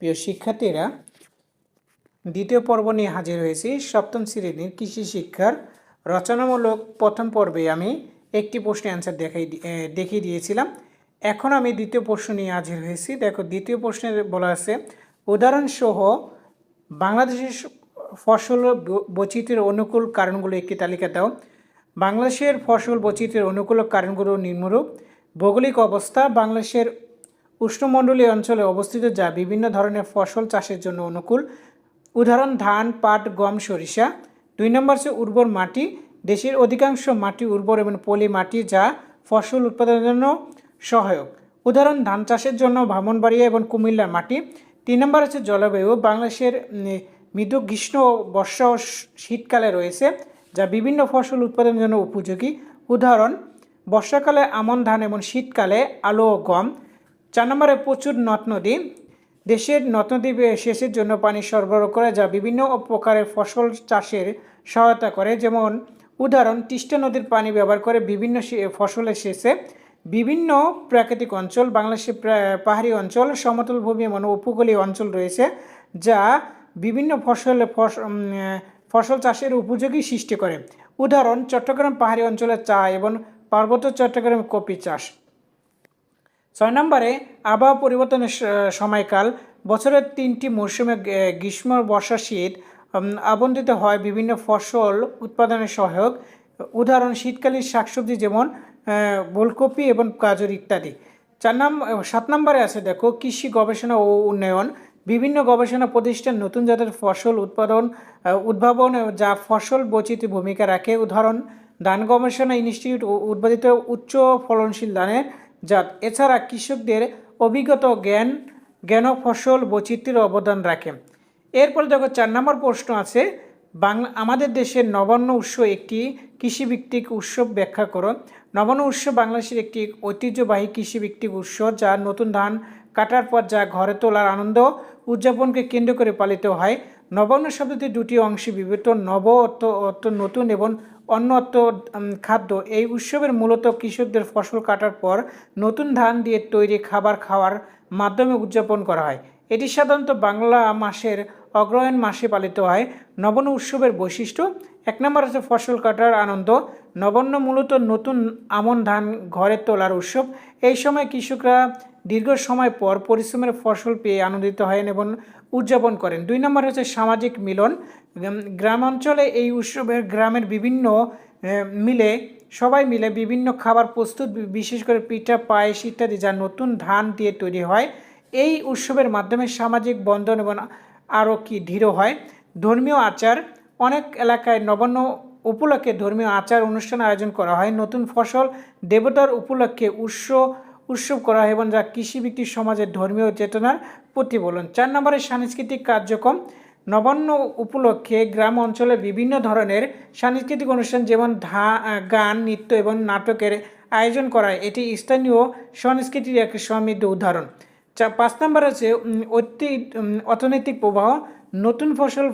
প্রিয় শিক্ষার্থীরা, দ্বিতীয় পর্ব নিয়ে হাজির হয়েছি। সপ্তম শ্রেণির কৃষি শিক্ষার রচনামূলক প্রথম পর্বে আমি একটি প্রশ্নের অ্যান্সার দেখাই দেখিয়ে দিয়েছিলাম। এখন আমি দ্বিতীয় প্রশ্ন নিয়ে হাজির হয়েছি। দেখো, দ্বিতীয় প্রশ্নে বলা আছে, উদাহরণসহ বাংলাদেশের ফসল বৈচিত্র্যের অনুকূল কারণগুলো একটি তালিকা দাও। বাংলাদেশের ফসল বৈচিত্র্যের অনুকূল কারণগুলো নিম্নরূপ। ভৌগোলিক অবস্থা, বাংলাদেশের উষ্ণমণ্ডলীয় অঞ্চলে অবস্থিত যা বিভিন্ন ধরনের ফসল চাষের জন্য অনুকূল। উদাহরণ, ধান, পাট, গম, সরিষা। দুই নম্বর হচ্ছে উর্বর মাটি। দেশের অধিকাংশ মাটি উর্বর এবং পলি মাটি যা ফসল উৎপাদনের জন্য সহায়ক। উদাহরণ, ধান চাষের জন্য ব্রাহ্মণবাড়িয়া এবং কুমিল্লার মাটি। তিন নম্বর হচ্ছে জলবায়ু। বাংলাদেশের মৃদু গ্রীষ্ম বর্ষা ও শীতকালে রয়েছে, যা বিভিন্ন ফসল উৎপাদনের জন্য উপযোগী। উদাহরণ, বর্ষাকালে আমন ধান এবং শীতকালে আলু ও গম। চার নম্বরে প্রচুর নদ নদী। দেশের নদ নদী সেচের জন্য পানি সরবরাহ করে যা বিভিন্ন প্রকারের ফসল চাষের সহায়তা করে। যেমন উদাহরণ, তিস্তা নদীর পানি ব্যবহার করে বিভিন্ন ফসলের সেচে বিভিন্ন প্রাকৃতিক অঞ্চল বাংলাদেশের পাহাড়ি অঞ্চল, সমতল ভূমি এবং উপকূলীয় অঞ্চল রয়েছে, যা বিভিন্ন ফসল ফসল চাষের উপযোগী সৃষ্টি করে। উদাহরণ, চট্টগ্রাম পাহাড়ি অঞ্চলে চা এবং পার্বত্য চট্টগ্রাম কপি চাষ। ছয় নম্বরে আবহাওয়া পরিবর্তনের সময়কাল। বছরের তিনটি মৌসুমে গ্রীষ্ম বর্ষা শীত আবন্ধিত হয় বিভিন্ন ফসল উৎপাদনের সহায়ক। উদাহরণ শীতকালীন শাকসবজি যেমন আহ, ফুলকপি এবং গাজর ইত্যাদি। চার নাম সাত নম্বরে আছে দেখো কৃষি গবেষণা ও উন্নয়ন। বিভিন্ন গবেষণা প্রতিষ্ঠান নতুন জাতের ফসল উৎপাদন উদ্ভাবন যা ফসল বৈচিত্র্য ভূমিকা রাখে। উদাহরণ ধান গবেষণা ইনস্টিটিউট উ- উদ্ভাবিত উচ্চ ফলনশীল ধানের জাত এছাড়া কৃষকদের অভিজ্ঞত জ্ঞান জ্ঞান ফসল বৈচিত্র্যের অবদান রাখে। এরপরে দেখো চার নম্বর প্রশ্ন আছে, বাংলা, আমাদের দেশের নবান্ন উৎসব একটি কৃষিভিত্তিক উৎসব ব্যাখ্যা করো। নবান্ন উৎসব বাংলাদেশের একটি ঐতিহ্যবাহী কৃষিভিত্তিক উৎসব যা নতুন ধান কাটার পর যা ঘরে তোলার আনন্দ উদযাপনকে কেন্দ্র করে পালিত হয়। নবান্ন শব্দটি দুটি অংশে বিভক্ত নব অর্থ অর্থ নতুন এবং অন্য অর্থ উম, খাদ্য এই উৎসবের মূলত কৃষকদের ফসল কাটার পর নতুন ধান দিয়ে তৈরি খাবার খাওয়ার মাধ্যমে উদযাপন করা হয়। এটি সাধারণত বাংলা মাসের অগ্রহায়ণ মাসে পালিত হয়। নবান্ন উৎসবের বৈশিষ্ট্য এক নম্বর আছে ফসল কাটার আনন্দ। নবান্ন মূলত নতুন আমন ধান ঘরে তোলার উৎসব। এই সময় কৃষকরা দীর্ঘ সময় পর পরিশ্রমের ফসল পেয়ে আনন্দিত হয় এবং উদযাপন করেন। দুই নম্বর হচ্ছে সামাজিক মিলন। গ্রাম- গ্রাম অঞ্চলে এই উৎসবের গ্রামের বিভিন্ন মিলে, সবাই মিলে বিভিন্ন খাবার প্রস্তুত বিশেষ করে পিঠা, পায়েস ইত্যাদি যা নতুন ধান দিয়ে তৈরি হয়, এই উৎসবের মাধ্যমে সামাজিক বন্ধন এবং আরও কি দৃঢ় হয়। ধর্মীয় আচার, অনেক এলাকায় নবান্ন উপলক্ষে ধর্মীয় আচার অনুষ্ঠান আয়োজন করা হয়। নতুন ফসল দেবতার উপলক্ষে উৎস উৎসব করা হয় এবং যা কৃষিভিত্তিক সমাজের ধর্মীয় চেতনার প্রতিফলন। চার নম্বরে সাংস্কৃতিক কার্যক্রম। নবান্ন উপলক্ষে গ্রাম অঞ্চলে বিভিন্ন ধরনের সাংস্কৃতিক অনুষ্ঠান যেমন ধা, গান, নৃত্য এবং নাটকের আয়োজন করা এটি স্থানীয় সংস্কৃতির এক সমৃদ্ধ উদাহরণ। চা, পাঁচ নম্বর আছে অর্থনৈতিক প্রবাহ। নতুন ফসল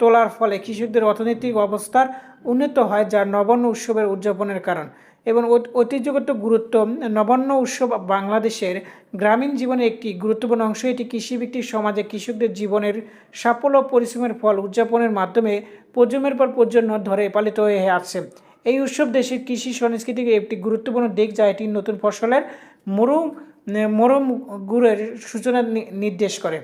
তোলার ফলে কৃষকদের অর্থনৈতিক অবস্থার উন্নত হয়, যা নবান্ন উৎসবের উদযাপনের কারণ। এবং ঐতিহ্যগত গুরুত্ব, নবান্ন উৎসব বাংলাদেশের গ্রামীণ জীবনের একটি গুরুত্বপূর্ণ অংশ। এটি কৃষিভিত্তিক সমাজে কৃষকদের জীবনের সাফল্য পরিশ্রমের ফল উদযাপনের মাধ্যমে প্রজন্মের পর প্রজন্ম ধরে পালিত হয়ে আসছে। এই উৎসব দেশের কৃষি সংস্কৃতিকে একটি গুরুত্বপূর্ণ দিক, যা এটি নতুন ফসলের মরম মরম গুড়ের সূচনা নির্দেশ করে।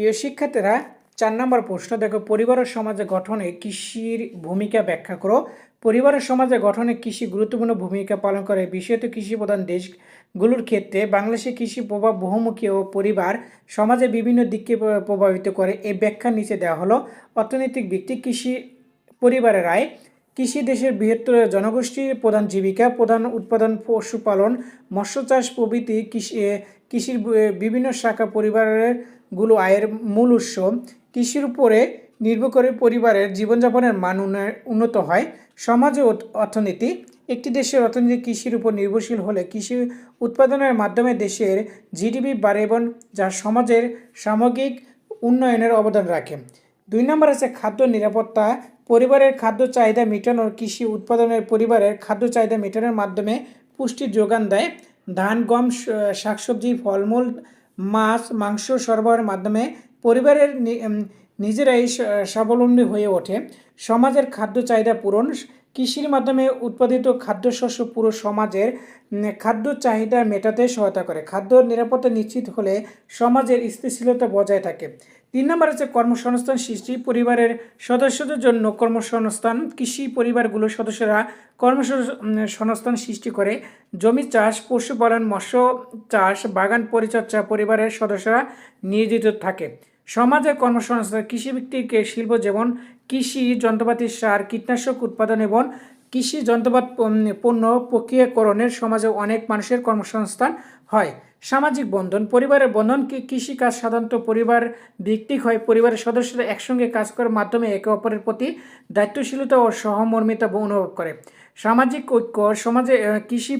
প্রিয় শিক্ষার্থীরা, চার নম্বর প্রশ্ন, দেখো পরিবার ও সমাজে গঠনে কৃষির ভূমিকা ব্যাখ্যা করো। পরিবার ও সমাজে গঠনে কৃষি গুরুত্বপূর্ণ ভূমিকা পালন করে। বিশেষত কৃষি প্রধান দেশগুলোর ক্ষেত্রে বাংলাদেশে কৃষি প্রভাব বহুমুখী ও পরিবার সমাজে বিভিন্ন দিককে প্রভাবিত করে। এই ব্যাখ্যা নিচে দেওয়া হলো, অর্থনৈতিক ভিত্তিক কৃষি পরিবারের আয় কৃষি দেশের বৃহত্তর জনগোষ্ঠীর প্রধান জীবিকা, প্রধান উৎপাদন, পশুপালন, মৎস্য চাষ প্রভৃতি, কৃষি কৃষির বিভিন্ন শাখা পরিবারের গুলো আয়ের মূল উৎস। কৃষির উপরে নির্ভর করে পরিবারের জীবনযাপনের মান উন্নত হয়। সমাজ ও অর্থনীতি, একটি দেশের অর্থনীতি কৃষির উপর নির্ভরশীল হলে কৃষি উৎপাদনের মাধ্যমে দেশের জিডিপি বাড়ে এবং যা সমাজের সামগ্রিক উন্নয়নের অবদান রাখে। দুই নম্বর আছে খাদ্য নিরাপত্তা। পরিবারের খাদ্য চাহিদা মেটানোর কৃষি উৎপাদনের পরিবারের খাদ্য চাহিদা মেটানোর মাধ্যমে পুষ্টির যোগান দেয়। ধান, গম শাকসবজি, ফলমূল মাছ মাংস সরবরাহের মাধ্যমে পরিবারের নিজেরাই স্বাবলম্বী হয়ে ওঠে। সমাজের খাদ্য চাহিদা পূরণ কৃষির মাধ্যমে উৎপাদিত খাদ্যশস্য পুরো সমাজের খাদ্য চাহিদা মেটাতে সহায়তা করে। খাদ্য নিরাপত্তা নিশ্চিত হলে সমাজের স্থিতিশীলতা বজায় থাকে। তিন নম্বর হচ্ছে কর্মসংস্থান সৃষ্টি। পরিবারের সদস্যদের জন্য কর্মসংস্থান, কৃষি পরিবারগুলোর সদস্যরা কর্মসংস্থান সৃষ্টি করে। জমি চাষ, পশুপালন, মৎস্য চাষ, বাগান পরিচর্যা পরিবারের সদস্যরা নিয়োজিত থাকে। সমাজে কর্মসংস্থান, কৃষিভিত্তিক শিল্প যেমন কৃষি যন্ত্রপাতি সার, কীটনাশক উৎপাদন এবং কৃষি যন্ত্রপাত পণ্য- প্রক্রিয়াকরণের সমাজে অনেক মানুষের কর্মসংস্থান হয়। সামাজিক বন্ধন, পরিবারের বন্ধন কি কৃষিকাজ সাধারণত পরিবার ভিত্তিক হয়? পরিবারের সদস্যরা একসঙ্গে কাজ করার মাধ্যমে একে অপরের প্রতি দায়িত্বশীলতা ও সহমর্মিতা অনুভব করে। সামাজিক ঐক্য, সমাজে কৃষি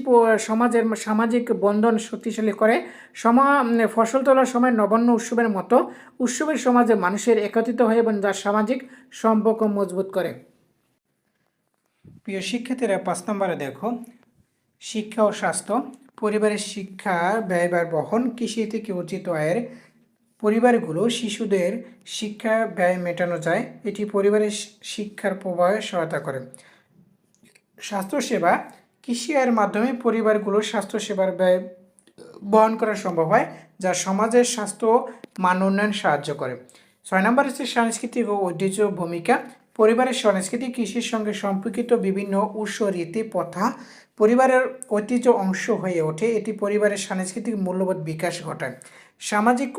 সমাজের সামাজিক বন্ধন শক্তিশালী করে, সমা ফসল তোলার সময় নবান্ন উৎসবের মতো উৎসবের সমাজে মানুষের একত্রিত হয় এবং যার সামাজিক সম্পর্ক মজবুত করে। প্রিয় শিক্ষার্থীরা, পাঁচ নম্বরে দেখো, শিক্ষা ও স্বাস্থ্য, পরিবারের শিক্ষা ব্যয়বার বহন, কৃষি থেকে অর্জিত আয়ের পরিবারগুলো শিশুদের শিক্ষা, ব্যয় মেটানো যায়। এটি পরিবারের শিক্ষার প্রবাহে সহায়তা করে। স্বাস্থ্যসেবা কৃষি আয়ের মাধ্যমে পরিবারগুলো স্বাস্থ্যসেবার ব্যয় বহন করা সম্ভব হয়, যা সমাজের স্বাস্থ্য মান উন্নয়ন সাহায্য করে। ছয় নম্বর হচ্ছে সাংস্কৃতিক ও ঐতিহ্য ভূমিকা। পরিবারের সংস্কৃতি কৃষির সঙ্গে সম্পর্কিত বিভিন্ন উৎস, রীতি, প্রথা পরিবারের ঐতিহ্য অংশ হয়ে ওঠে। এটি পরিবারের সাংস্কৃতিক মূল্যবোধ বিকাশ ঘটায়। সামাজিক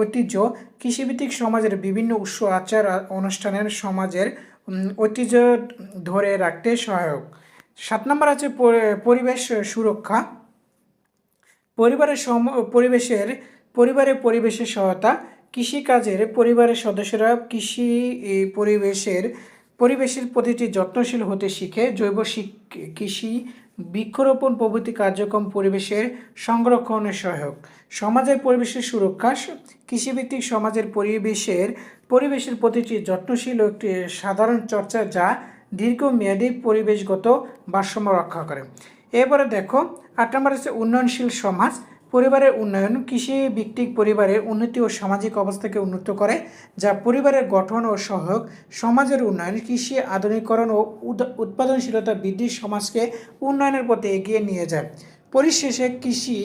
ঐতিহ্য কৃষিভিত্তিক সমাজের বিভিন্ন উৎস, আচার অনুষ্ঠানের সমাজের ঐতিহ্য ধরে রাখতে সহায়ক। সাত নম্বর আছে পরিবেশ সুরক্ষা। পরিবারের সম, পরিবেশের, পরিবারের পরিবেশের সহায়তা, কৃষিকাজের পরিবারের সদস্যরা কৃষি পরিবেশের পরিবেশের প্রতিটি যত্নশীল হতে শিখে জৈব কৃষি, বৃক্ষরোপণ প্রভৃতি কার্যক্রম পরিবেশের সংরক্ষণের সহায়ক। সমাজের পরিবেশের সুরক্ষা কৃষিভিত্তিক সমাজের পরিবেশের পরিবেশের প্রতিটি যত্নশীল একটি সাধারণ চর্চা যা দীর্ঘমেয়াদী পরিবেশগত ভারসাম্য রক্ষা করে। এবারে দেখো, আট নম্বর হচ্ছে উন্নয়নশীল সমাজ। পরিবারের উন্নয়ন কৃষি ভিত্তিক পরিবারের উন্নতি ও সামাজিক অবস্থাকে উন্নত করে, যা পরিবারের গঠন ও সহায়ক সমাজের উন্নয়ন, কৃষি আধুনিকরণ ও উৎপাদনশীলতা বৃদ্ধি সমাজকে উন্নয়নের পথে এগিয়ে নিয়ে যায়। পরিশেষে কৃষি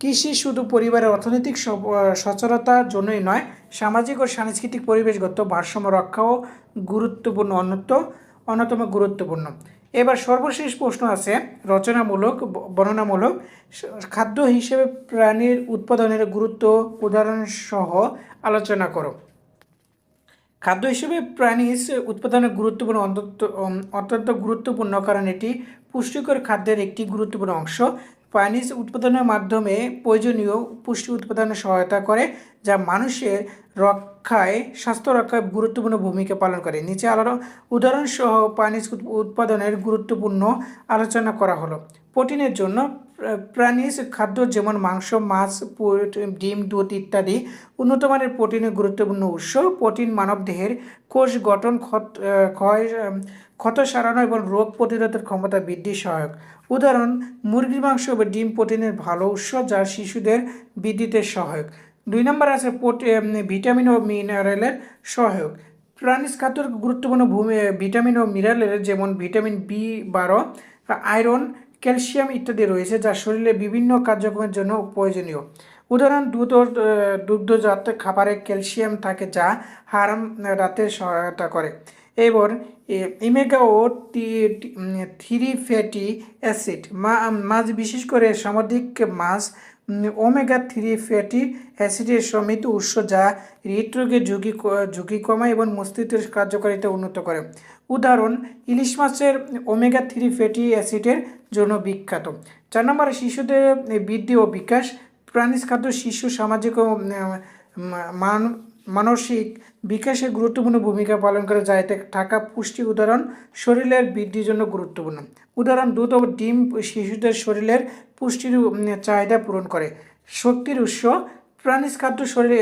কৃষি শুধু পরিবারের অর্থনৈতিক সচলতার জন্যই নয়, সামাজিক ও সাংস্কৃতিক পরিবেশগত ভারসাম্য রক্ষাও গুরুত্বপূর্ণ অন্যত অন্যতম গুরুত্বপূর্ণ। এবার সর্বশেষ প্রশ্ন আছে, রচনামূলক বর্ণনামূলক খাদ্য হিসেবে প্রাণীর উৎপাদনের গুরুত্ব উদাহরণ সহ আলোচনা করো। খাদ্য হিসেবে প্রাণীজ উৎপাদনের গুরুত্বপূর্ণ অন্তত অত্যন্ত গুরুত্বপূর্ণ কারণ এটি পুষ্টিকর খাদ্যের একটি গুরুত্বপূর্ণ অংশ। প্রাণীজ উৎপাদনের মাধ্যমে প্রয়োজনীয় পুষ্টি উৎপাদনে সহায়তা করে, যা মানুষের রক্ষায়, স্বাস্থ্য রক্ষায় গুরুত্বপূর্ণ ভূমিকা পালন করে। নিচে আলাদা উদাহরণসহ প্রাণীজ উৎপাদনের গুরুত্বপূর্ণ আলোচনা করা হলো। প্রোটিনের জন্য প্রাণীজ খাদ্য যেমন মাংস, মাছ ডিম, দুধ ইত্যাদি উন্নত মানের প্রোটিনের গুরুত্বপূর্ণ উৎস। প্রোটিন মানবদেহের কোষ গঠন, ক্ষত ক্ষয় ক্ষত সারানো এবং রোগ প্রতিরোধের ক্ষমতা বৃদ্ধি সহায়ক। উদাহরণ, মুরগির মাংস বা ডিম প্রোটিনের ভালো উৎস যা শিশুদের বৃদ্ধিতে সহায়ক। দুই নম্বর আছে ভিটামিন ও মিনারেলের সহায়ক। প্রাণীজ খাদ্যের গুরুত্বপূর্ণ ভূমি, ভিটামিন ও মিনারেলের যেমন ভিটামিন বি বারো, আয়রন ক্যালসিয়াম ইত্যাদি রয়েছে যা শরীরে বিভিন্ন কার্যক্রমের জন্য প্রয়োজনীয়। উদাহরণ দুধ ও দুগ্ধজাত খাবারে ক্যালসিয়াম থাকে যা হারাম রাতে সহায়তা করে। এবার ইমেগা ও থ্রি ফ্যাটি অ্যাসিড মাছ, বিশেষ করে সামুদ্রিক মাছ ওমেগা থ্রি ফ্যাটি অ্যাসিডের সমৃদ্ধ উৎস যা হৃদরোগের ঝুঁকি ঝুঁকি কমায় এবং মস্তিষ্কের কার্যকারিতা উন্নত করে। উদাহরণ, ইলিশ মাছের ওমেগা থ্রি ফ্যাটি অ্যাসিডের জন্য বিখ্যাত। চার নম্বরে শিশুদের বৃদ্ধি ও বিকাশ, প্রাণীজ খাদ্য, শিশু সামাজিক ও মান, মানসিক বিকাশে গুরুত্বপূর্ণ ভূমিকা পালন করে, যা এতে থাকা পুষ্টি উদাহরণ, শরীরের বৃদ্ধির জন্য গুরুত্বপূর্ণ। উদাহরণ, দুধ ও ডিম শিশুদের শরীরের পুষ্টির চাহিদা পূরণ করে। শক্তির উৎস, প্রাণীজ খাদ্য শরীর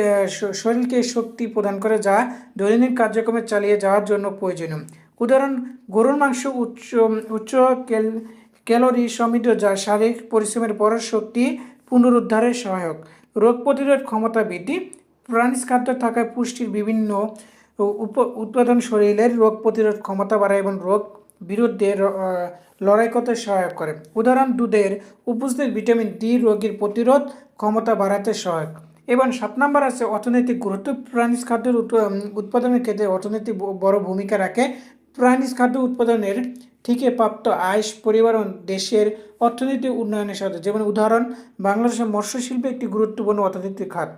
শরীরকে শক্তি প্রদান করে, যা দৈনন্দিন কার্যক্রমে চালিয়ে যাওয়ার জন্য প্রয়োজনীয়। উদাহরণ, গরুর মাংস উচ্চ উচ্চ ক্যাল ক্যালোরি সমৃদ্ধ যা শারীরিক পরিশ্রমের পর শক্তি, পুনরুদ্ধারের সহায়ক। রোগ প্রতিরোধ ক্ষমতা বৃদ্ধি, প্রাণীজ খাদ্য থাকায় পুষ্টির বিভিন্ন উপ- উৎপাদন শরীরের রোগ প্রতিরোধ ক্ষমতা বাড়ায় এবং রোগ বিরুদ্ধে লড়াই করতে সহায়ক করে। উদাহরণ, দুধের উপস্থিত ভিটামিন ডি রোগীর প্রতিরোধ ক্ষমতা বাড়াতে সহায়ক। এবং সাত নম্বর আছে, অর্থনৈতিক গুরুত্ব। প্রাণীজ খাদ্যের উৎপাদনের ক্ষেত্রে অর্থনীতি বড় ভূমিকা রাখে। প্রাণীজ খাদ্য উৎপাদনের থেকে প্রাপ্ত আয় পরিবার ও দেশের অর্থনীতি উন্নয়নের সাথে। যেমন উদাহরণ বাংলাদেশের মৎস্য শিল্প একটি গুরুত্বপূর্ণ অর্থনৈতিক খাত।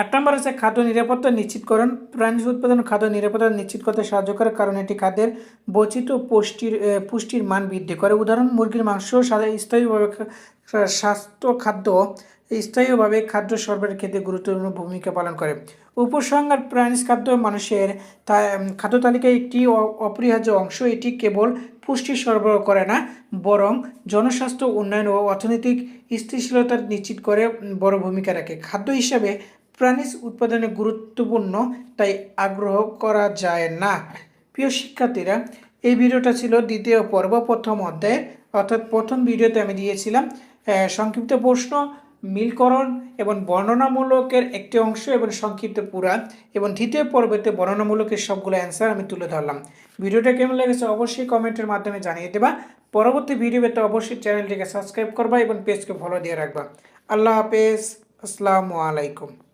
আট নম্বর আছে খাদ্য নিরাপত্তা নিশ্চিতকরণ। প্রাণী উৎপাদন খাদ্য নিরাপত্তা নিশ্চিত করতে সাহায্য করে কারণ এটি খাদ্যের বৈচিত্র্য ও পুষ্টির পুষ্টির মান বৃদ্ধি করে। উদাহরণ, মুরগির মাংস স্থায়ীভাবে স্বাস্থ্য খাদ্য স্থায়ীভাবে খাদ্য সরবরাহের ক্ষেত্রে গুরুত্বপূর্ণ ভূমিকা পালন করে। উপসংহার প্রাণীজ খাদ্য মানুষের খাদ্য তালিকায় একটি অপরিহার্য অংশ এটি কেবল পুষ্টি সরবরাহ করে না, বরং জনস্বাস্থ্য, উন্নয়ন ও অর্থনৈতিক স্থিতিশীলতা নিশ্চিত করে বড় ভূমিকা রাখে। খাদ্য হিসাবে প্রাণীজ উৎপাদনে গুরুত্বপূর্ণ, তাই আগ্রহ করা যায় না। প্রিয় শিক্ষার্থীরা, এই ভিডিওটা ছিল দ্বিতীয় পর্ব, প্রথম অধ্যায়ে। অর্থাৎ প্রথম ভিডিওতে আমি দিয়েছিলাম সংক্ষিপ্ত প্রশ্ন মিলকরণ এবং বর্ণনামূলকের একটি অংশ এবং সংক্ষিপ্ত পুরা এবং দ্বিতীয় পর্বতে বর্ণনামূলকের সবগুলো অ্যান্সার আমি তুলে ধরলাম। ভিডিওটা কেমন লেগেছে অবশ্যই কমেন্টের মাধ্যমে জানিয়ে দেবা। পরবর্তী ভিডিওতে অবশ্যই চ্যানেলটিকে সাবস্ক্রাইব করবা এবং পেজকে ফলো দিয়ে রাখবা। আল্লাহ হাফেজ। আসসালামু আলাইকুম।